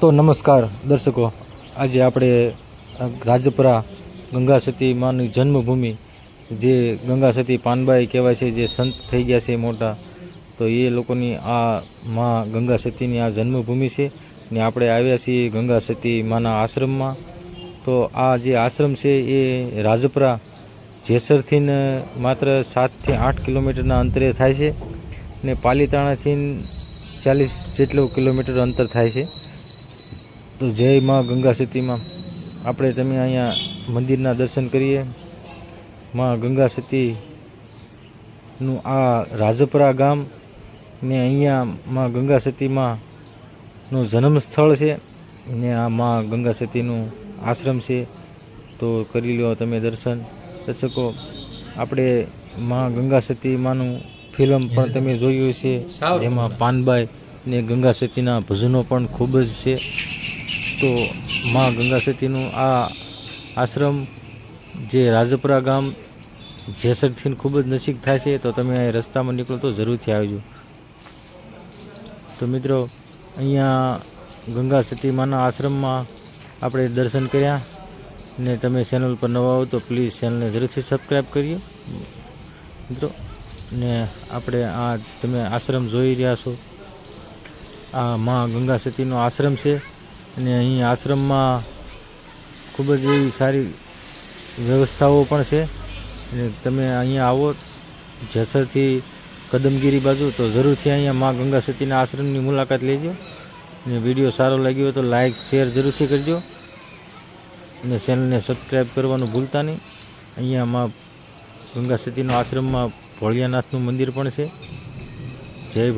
તો નમસ્કાર દર્શકો. આજે આપણે રાજપરા ગંગા સતી માની જન્મભૂમિ, જે ગંગા સતી પાનબાઈ કહેવાય છે, જે સંત થઈ ગયા છે મોટા, તો એ લોકોની આ મા ગંગા સતીની આ જન્મભૂમિ છે. ને આપણે આવ્યા છીએ ગંગા સતી માના આશ્રમમાં. તો આ જે આશ્રમ છે એ રાજપરા જેસરથી માત્ર સાતથી આઠ કિલોમીટરના અંતરે થાય છે. ને પાલીતાણાથી ચાલીસ જેટલું કિલોમીટર અંતર થાય છે. તો જય માં ગંગા સતીમાં આપણે તમે અહીંયા મંદિરના દર્શન કરીએ. માં ગંગા સતીનું આ રાજપરા ગામ ને અહીંયા માં ગંગા સતીમાં નું જન્મ સ્થળ છે ને આ માં ગંગા સતીનું આશ્રમ છે. તો કરી લો તમે દર્શન. દર્શકો આપણે માં ગંગા સતી માનું ફિલ્મ પણ તમે જોયું છે જેમાં પાનબાઈ ને ગંગા સતીના ભજનો પણ ખૂબ જ છે. તો માં ગંગા સતીનું આ આશ્રમ જે રાજપરા ગામ જેસરથી ખૂબ જ નજીક થાય છે, તો તમે અહીં રસ્તામાં નીકળો તો જરૂરથી આવજો. તો મિત્રો, અહીંયા ગંગા સતી માના આશ્રમમાં આપણે દર્શન કર્યા ને તમે ચેનલ પર નવા હો તો પ્લીઝ ચેનલને જરૂરથી સબસ્ક્રાઈબ કરીએ. મિત્રો, ને આપણે આ તમે આશ્રમ જોઈ રહ્યા છો. આ મા ગંગા સતીનો આશ્રમ છે. અને અહીં આશ્રમમાં ખૂબ જ એવી સારી વ્યવસ્થાઓ પણ છે. અને તમે અહીંયા આવો, જેસરથી કદમગીરી બાજુ, તો જરૂરથી અહીંયા માં ગંગા સતીના આશ્રમની મુલાકાત લેજો. અને વીડિયો સારો લાગ્યો હોય તો લાઇક શેર જરૂરથી કરજો. અને ચેનલને સબસ્ક્રાઈબ કરવાનું ભૂલતા નહીં. અહીંયા માં ગંગા સતીના આશ્રમમાં ભોળિયાનાથનું મંદિર પણ છે. જય